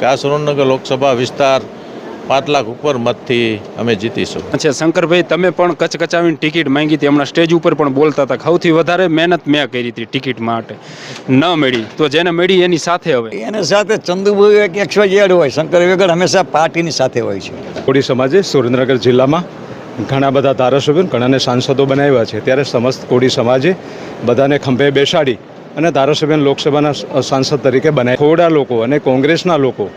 કે આ સુરેન્દ્રનગર લોકસભા વિસ્તાર પાંચ લાખ ઉપર મતથી અમે જીતીશું. અચ્છા શંકરભાઈ તમે પણ કચકચાવીને ટિકિટ માંગી હતી. હમણાં સ્ટેજ ઉપર પણ બોલતા હતા. સૌથી વધારે મહેનત મેં કરી હતી ટિકિટ માટે. ન મળી. તો જેને મળી એની સાથે હવે? એની સાથે ચંદુભાઈ એક એકસો જેડ હોય. શંકર વેગડ હંમેશા પાર્ટીની સાથે હોય છે. કોડી સમાજે સુરેન્દ્રનગર જિલ્લામાં ઘણા બધા ધારાસભ્યો ઘણાને સાંસદો બનાવ્યા છે. ત્યારે સમસ્ત કોડી સમાજે બધાને ખંભે બેસાડી અને ધારાસભ્યને લોકસભાના સાંસદ તરીકે બનાવ્યા થોડા લોકો અને કોંગ્રેસના લોકો,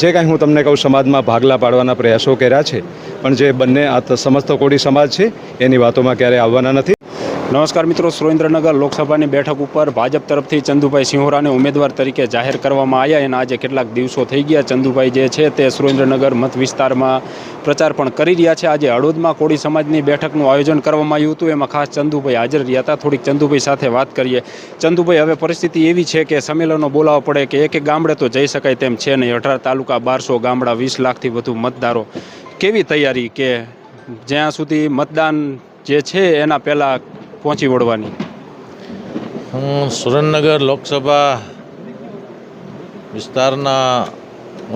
જે કાંઈ હું તમને કહું, સમાજમાં ભાગલા પાડવાના પ્રયાસો કર્યા છે, પણ જે બંને આ સમસ્ત કોડી સમાજ છે, એની વાતોમાં ક્યારેય આવવાના નથી. નમસ્કાર મિત્રો, સુરેન્દ્રનગર લોકસભાની બેઠક ઉપર ભાજપ તરફથી ચંદુભાઈ સિંહોરાને ઉમેદવાર તરીકે જાહેર કરવામાં આવ્યા એના આજે કેટલાક દિવસો થઈ ગયા. ચંદુભાઈ જે છે તે સુરેન્દ્રનગર મત વિસ્તારમાં પ્રચાર પણ કરી રહ્યા છે. આજે હળોદમાં કોળી સમાજની બેઠકનું આયોજન કરવામાં આવ્યું હતું. એમાં ખાસ ચંદુભાઈ હાજર રહ્યા હતા. થોડીક ચંદુભાઈ સાથે વાત કરીએ. ચંદુભાઈ, હવે પરિસ્થિતિ એવી છે કે સંમેલનો બોલાવવા પડે કે એક એક ગામડે તો જઈ શકાય તેમ છે નહીં. અઢાર તાલુકા, બારસો ગામડા, વીસ લાખથી વધુ મતદારો. કેવી તૈયારી કે જ્યાં સુધી મતદાન જે છે એના પહેલાં પહોંચી વળવાની? હું સુરેન્દ્રનગર લોકસભા વિસ્તારના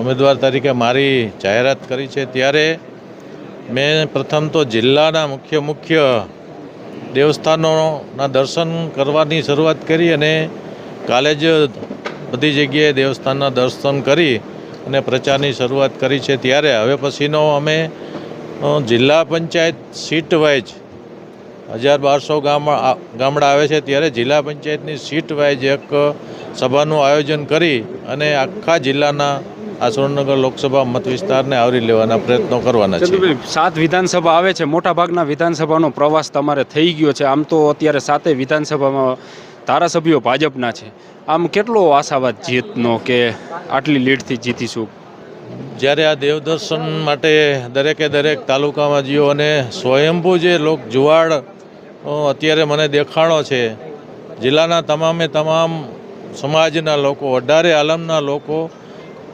ઉમેદવાર તરીકે મારી જાહેરાત કરી છે. ત્યારે મેં પ્રથમ તો જિલ્લાના મુખ્ય મુખ્ય દેવસ્થાનોના દર્શન કરવાની શરૂઆત કરી અને કાલે જ બધી જગ્યાએ દેવસ્થાનના દર્શન કરી અને પ્રચારની શરૂઆત કરી છે. ત્યારે હવે પછીનો અમે જિલ્લા પંચાયત સીટ વાઇઝ હજાર બારસો ગામ ગામડા આવે છે ત્યારે જિલ્લા પંચાયતની સીટ વાઇઝ એક સભાનું આયોજન કરી અને આખા જિલ્લાના આ સુરેન્દ્રનગર લોકસભા મત વિસ્તારને આવરી લેવાના પ્રયત્નો કરવાના છે સાત વિધાનસભા આવે છે. મોટાભાગના વિધાનસભાનો પ્રવાસ તમારે થઈ ગયો છે. આમ તો અત્યારે સાતે વિધાનસભામાં ધારાસભ્યો ભાજપના છે. આમ કેટલો આશાવાદ જીતનો કે આટલી લીડથી જીતીશું? જ્યારે આ દેવદર્શન માટે દરેકે દરેક તાલુકામાં જીઓ અને સ્વયંભૂ જે લોક જુવાડ અત્યારે મને દેખાણો છે. જિલ્લાના તમામે તમામ સમાજના લોકો અઢારે આલમના લોકો,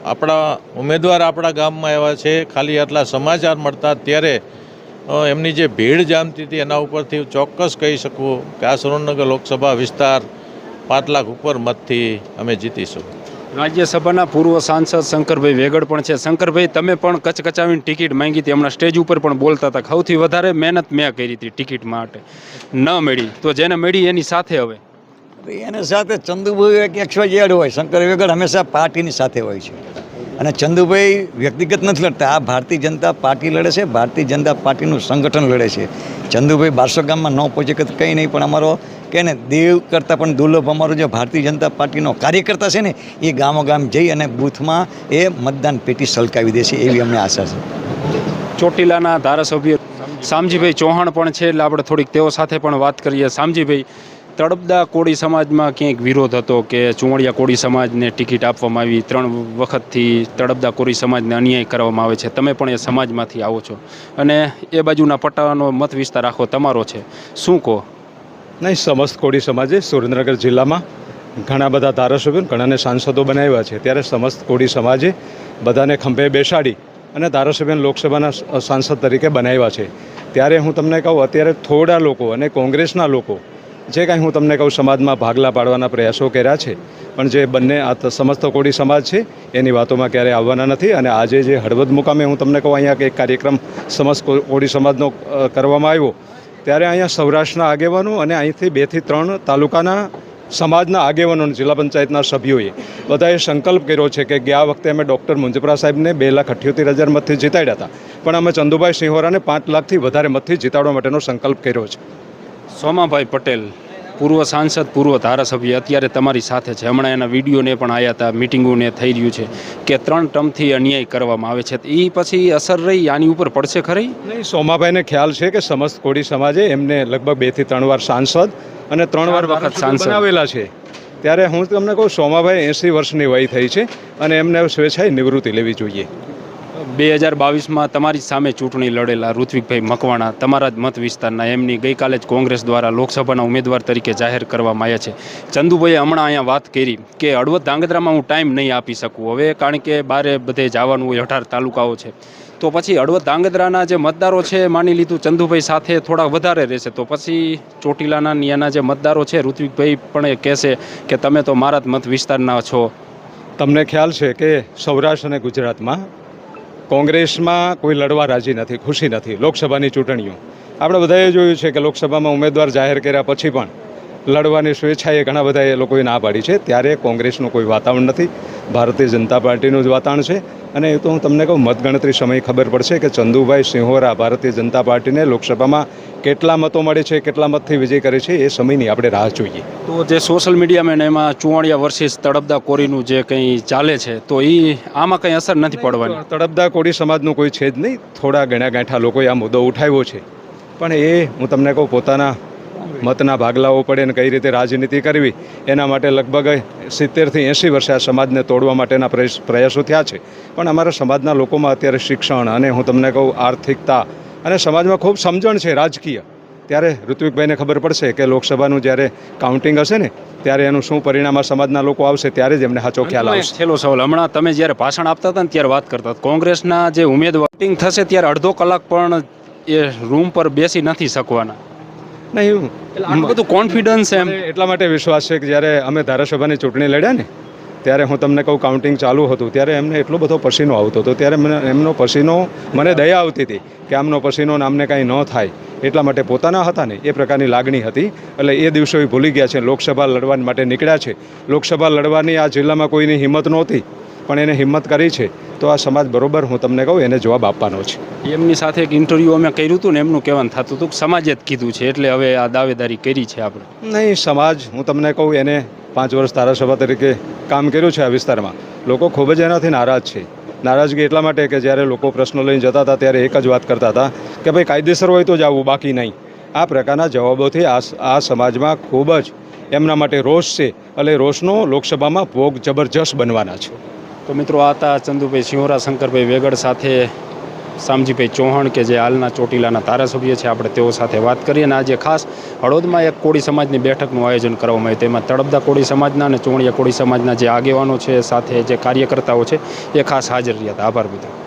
આપણા ઉમેદવાર આપણા ગામમાં એવા છે, ખાલી આટલા સમાચાર મળતા ત્યારે એમની જે ભીડ જામતી હતી એના ઉપરથી ચોક્કસ કહી શકું કે આ સુરેન્દ્રનગર લોકસભા વિસ્તાર પાંચ લાખ ઉપર મતથી અમે જીતીશું. રાજ્યસભાના પૂર્વ સાંસદ શંકરભાઈ વેગડ પણ છે. શંકરભાઈ, તમે પણ કચકચાવીને ટિકિટ માંગી હતી. હમણાં સ્ટેજ ઉપર પણ બોલતા હતા. સૌથી વધારે મહેનત મેં કરી હતી ટિકિટ માટે. ન મળી. તો જેને મળી એની સાથે હવે? એની સાથે ચંદુભાઈ એક એકસો જેડ હોય. શંકર વેગડ હંમેશા પાર્ટીની સાથે હોય છે. અને ચંદુભાઈ વ્યક્તિગત નથી લડતા. આ ભારતીય જનતા પાર્ટી લડે છે. ભારતીય જનતા પાર્ટીનું સંગઠન લડે છે. ચંદુભાઈ બારસો ગામમાં ન પહોંચે કંઈ નહીં, પણ અમારો કે ને દેવ કરતાં પણ દુર્લભ અમારો જે ભારતીય જનતા પાર્ટીનો કાર્યકર્તા છે ને, એ ગામો ગામ જઈ અને બૂથમાં એ મતદાન પેટી સલકાવી દે છે એવી અમને આશા છે. ચોટીલાના ધારાસભ્ય શામજીભાઈ ચૌહાણ પણ છે, એટલે આપણે થોડીક તેઓ સાથે પણ વાત કરીએ. શામજીભાઈ તળપદા કોળી સમાજમાં ક્યાંક વિરોધ હતો કે ચુંવળિયા કોળી સમાજને ટિકિટ આપવામાં આવી? ત્રણ વખતથી તળપદા કોળી સમાજને અન્યાય કરવામાં આવે છે. તમે પણ એ સમાજમાંથી આવો છો. અને એ બાજુના પટ્ટાનો મત વિસ્તાર આખો તમારો છે. શું કહો? નહીં, સમસ્ત કોળી સમાજે સુરેન્દ્રનગર જિલ્લામાં ઘણા બધા ધારાસભ્યો ઘણાને સાંસદો બનાવ્યા છે. ત્યારે સમસ્ત કોળી સમાજે બધાને ખંભે બેસાડી અને ધારાસભ્યને લોકસભાના સાંસદ તરીકે બનાવ્યા છે. ત્યારે હું તમને કહું, અત્યારે થોડા લોકો અને કોંગ્રેસના લોકો, જે કાંઈ હું તમને કહું, સમાજમાં ભાગલા પાડવાના પ્રયાસો કર્યા છે, પણ જે બંને આ સમસ્ત કોળી સમાજ છે, એની વાતોમાં ક્યારેય આવવાના નથી અને આજે જે હળવદ મુકામે હું તમને કહું, અહીંયા એક કાર્યક્રમ સમસ્ત કોળી સમાજનો કરવામાં આવ્યો ત્યારે અહીંયા સૌરાષ્ટ્રના આગેવાનો અને અહીંથી બેથી ત્રણ તાલુકાના સમાજના આગેવાનો જિલ્લા પંચાયતના સભ્યોએ બધાએ સંકલ્પ કર્યો છે કે ગયા વખતે અમે ડૉક્ટર મુંજપરા સાહેબને બે લાખ અઠ્યોતેર હજાર મતથી જીતાડ્યા હતા. પણ અમે ચંદુભાઈ સિંહોરાને પાંચ લાખથી વધારે મતથી જીતાડવા માટેનો સંકલ્પ કર્યો છે. સોમાભાઈ પટેલ પૂર્વ સાંસદ પૂર્વ ધારાસભ્ય અત્યારે તમારી સાથે છે. હમણાં એના વિડીયોને પણ આવ્યા હતા મિટિંગોને થઈ રહ્યું છે કે ત્રણ ટર્મથી અન્યાય કરવામાં આવે છે. એ પછી અસર રહી? આની ઉપર પડશે ખરી? નહીં સોમાભાઈને ખ્યાલ છે કે સમસ્ત કોળી સમાજે એમને લગભગ બેથી ત્રણ વાર સાંસદ અને ત્રણ વાર વખત વખત સાંસદ. આવેલા છે. ત્યારે હું તમને કહું સોમાભાઈ એંસી વર્ષની વય થઈ છે અને એમને સ્વેચ્છાએ નિવૃત્તિ લેવી જોઈએ. બે હજાર બાવીસમાં તમારી સામે ચૂંટણી લડેલા ઋત્વિકભાઈ મકવાણા તમારા જ મત વિસ્તારના, એમની ગઈકાલે જ કોંગ્રેસ દ્વારા લોકસભાના ઉમેદવાર તરીકે જાહેર કરવામાં આવ્યા છે. ચંદુભાઈએ હમણાં અહીંયા વાત કરી કે હળવદ ધાંગધ્રામાં હું ટાઈમ નહીં આપી શકું. હવે કારણ કે બારે બધે જવાનું હોય, અઢાર તાલુકાઓ છે. તો પછી હળવદ ધાંગધ્રાના જે મતદારો છે, માની લીધું ચંદુભાઈ સાથે થોડા વધારે રહેશે. તો પછી ચોટીલાના નિયાના જે મતદારો છે, ઋત્વિકભાઈ પણ એ કહેશે કે તમે તો મારા જ મત વિસ્તારના છો. તમને ખ્યાલ છે કે સૌરાષ્ટ્ર અને ગુજરાતમાં કોંગ્રેસમાં કોઈ લડવા રાજી નથી, ખુશી નથી, લોકસભાની ચૂંટણીઓ. આપણે બધાએ જોયું છે કે લોકસભામાં ઉમેદવાર જાહેર કર્યા પછી પણ લડવાની સ્વેચ્છાએ ઘણા બધા એ લોકોએ ના પાડી છે. ત્યારે કોંગ્રેસનું કોઈ વાતાવરણ નથી. ભારતીય જનતા પાર્ટીનું જ વાતાવરણ છે. અને એ તો હું તમને કહું મતગણતરી સમય ખબર પડશે કે ચંદુભાઈ સિંહોરા ભારતીય જનતા પાર્ટીને લોકસભામાં કેટલા મતો મળે છે કેટલા મતથી વિજય કરે છે એ સમયની આપણે રાહ જોઈએ. તો જે સોશિયલ મીડિયામાં ને એમાં ચુવાણિયા વર્ષિસ તડપદા કોરીનું જે કંઈ ચાલે છે તો એ આમાં કંઈ અસર નથી પડવાની? તડપદા કોળી સમાજનું કોઈ છે જ નહીં. થોડા ગણ્યા ગાંઠા લોકોએ આ મુદ્દો ઉઠાવ્યો છે. પણ એ હું તમને કહું પોતાના મતના ભાગલાઓ પડે અને કઈ રીતે રાજનીતિ કરવી એના માટે લગભગ સિત્તેરથી એંસી વર્ષે આ સમાજને તોડવા માટેના પ્રયાસ- થયા છે. પણ અમારા સમાજના લોકોમાં અત્યારે શિક્ષણ અને હું તમને કહું આર્થિકતા અને સમાજમાં ખૂબ સમજણ છે રાજકીય. ત્યારે ઋત્વિકભાઈને ખબર પડશે કે લોકસભાનું જ્યારે કાઉન્ટિંગ હશે ને ત્યારે એનું શું પરિણામ આ સમાજના લોકો આવશે ત્યારે જ એમને સાચો ખ્યાલ આવશે. છેલ્લો સવાલ. હમણાં તમે જ્યારે ભાષણ આપતા હતા ને ત્યારે વાત કરતા હતા. કોંગ્રેસના જે ઉમેદવાર થશે ત્યારે અડધો કલાક પણ એ રૂમ પર બેસી નથી શકવાના. નહીં બધું કોન્ફિડન્સ એમ. એટલા માટે વિશ્વાસ છે કે જ્યારે અમે ધારાસભાની ચૂંટણી લડ્યા ને ત્યારે હું તમને કહું કાઉન્ટિંગ ચાલુ હતું ત્યારે એમને એટલો બધો પસીનો આવતો હતો ત્યારે મને એમનો પસીનો મને દયા આવતી હતી કે આમનો પસીનો નામને કાંઈ ન થાય. એટલા માટે પોતાના હતા ને એ પ્રકારની લાગણી હતી. એટલે એ દિવસો એ ભૂલી ગયા છે લોકસભા લડવા માટે નીકળ્યા છે. લોકસભા લડવાની આ જિલ્લામાં કોઈની હિંમત નહોતી. પણ એને હિંમત કરી છે તો આ સમાજ બરોબર હું તમને કહું એને જવાબ આપવાનો છે. એમની સાથે એક ઇન્ટરવ્યૂ અમે કર્યું હતું ને એમનું કહેવાનું થતું હતું કે સમાજે જ કીધું છે એટલે હવે આ દાવેદારી કરી છે આપણે. નહીં સમાજ હું તમને કહું એને પાંચ વર્ષ ધારાસભા તરીકે કામ કર્યું છે આ વિસ્તારમાં. લોકો ખૂબ જ એનાથી નારાજ છે. નારાજગી એટલા માટે કે જ્યારે લોકો પ્રશ્નો લઈને જતા હતા ત્યારે એક જ વાત કરતા હતા કે ભાઈ કાયદેસર હોય તો જ આવવું બાકી નહીં. આ પ્રકારના જવાબોથી આ આ સમાજમાં ખૂબ જ એમના માટે રોષ છે એટલે રોષનો લોકસભામાં ભોગ જબરજસ્ત બનવાના છે. તો મિત્રો આ હતા ચંદુભાઈ સિંહોરા, શંકરભાઈ વેગડ સાથે શામજીભાઈ ચૌહાણ કે જે હાલના ચોટીલાના ધારાસભ્ય છે, આપણે તેઓ સાથે વાત કરીએ. અને આજે ખાસ હળોદમાં એક કોળી સમાજની બેઠકનું આયોજન કરવામાં આવ્યું. તેમાં તળપદા કોળી સમાજના અને ચોણિયા કોળી સમાજના જે આગેવાનો છે, સાથે જે કાર્યકર્તાઓ છે, એ ખાસ હાજર રહ્યા હતા. આભાર મિત્રો.